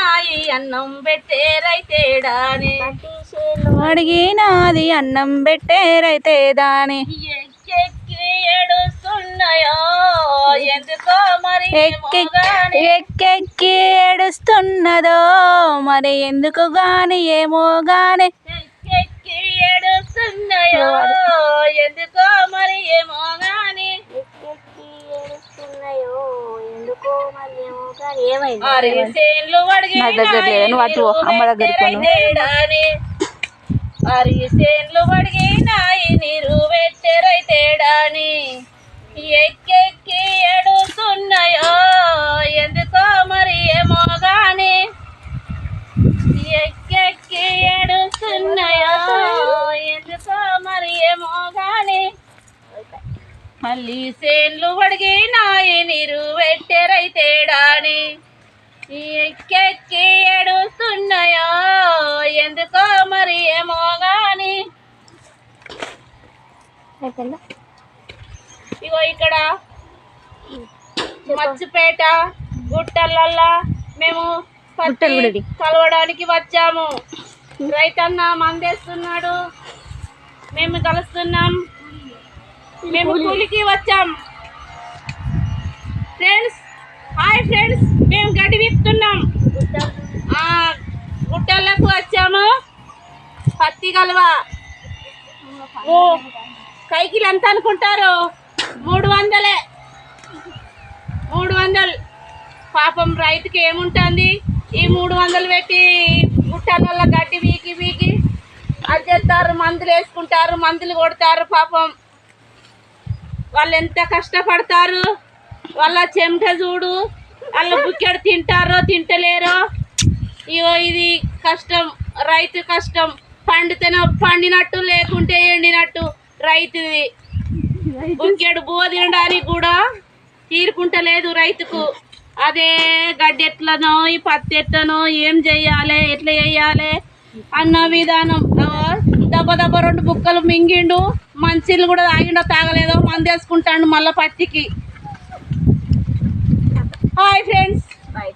నాయి అన్నం పెట్టేరైతేడాని అడిగినాది అన్నం పెట్టేరైతే దాని. ఎక్కెక్కి ఏడుస్తున్నాయో ఎందుకో మరి. ఎక్కెక్కి ఏడుస్తున్నదో మరి ఎందుకు గాని ఏమో గాని ఎక్కెక్కి ఏడుస్తున్నాయో ఎందుకో మరి ఏమో గాని అరే సేన్లు నా దగ్గర లేదు. నువ్వు అటు పో. అమ్మ దగ్గరికి పో నువ్వు. అరి సేన్లు వడిగినాయి నీరు పెట్టెరైతేడాని ఎక్కెక్కి ఏడుస్తున్నాయో ఎందుకో మరి ఏమో గాని ఎక్కెక్కి ఏడుస్తున్నాయో ఎందుకో మరి ఏమో గాని మళ్ళీ సేన్లు వడిగినాయి నీరు ఎక్కెక్కి ఏడుస్తున్నాయో? ఎందుకో మరి ఏమో గాని. ఇగో ఇక్కడ మచ్చిపేట గుట్టలల్లా మేము పత్తి. కలవడానికి వచ్చాము. రైతన్న మందేస్తున్నాడు. మేము కలుస్తున్నాం. మేము కూలికి వచ్చాం. ఫ్రెండ్స్ హాయ్ ఫ్రెండ్స్ మేము గడ్డి విప్తున్నాం. గుట్టలకు వచ్చాము. పత్తి కలువ. కైకిలు ఎంత అనుకుంటారు? మూడు వందలే. మూడు వందలు. పాపం రైతుకి ఏముంటుంది? ఈ మూడు వందలు పెట్టి గుట్టల గడ్డి వీకి వీకి అది చేస్తారు మందులు వేసుకుంటారు మందులు కొడతారు పాపం. వాళ్ళు ఎంత కష్టపడతారు? వాళ్ళ చెమట చూడు. వాళ్ళ బుక్కెడు తింటారో తింటలేరో. ఇగో ఇది కష్టం రైతు కష్టం. పండితేనే పండినట్టు లేకుంటే ఎండినట్టు రైతుది. బుక్కెడు బువ్వ తినడానికి కూడా తీరుకుంటలేదు రైతుకు. అదే గడ్డి ఎట్లనో ఈ పత్తి ఎట్లనో ఏం చెయ్యాలి ఎట్లా చెయ్యాలి అన్న విధానం. దెబ్బ దెబ్బ రెండు బుక్కలు మింగిండు. మంచిలు కూడా తాగిండో తాగలేదో మందేసుకుంటాడు మళ్ళీ పత్తికి. Hi friends bye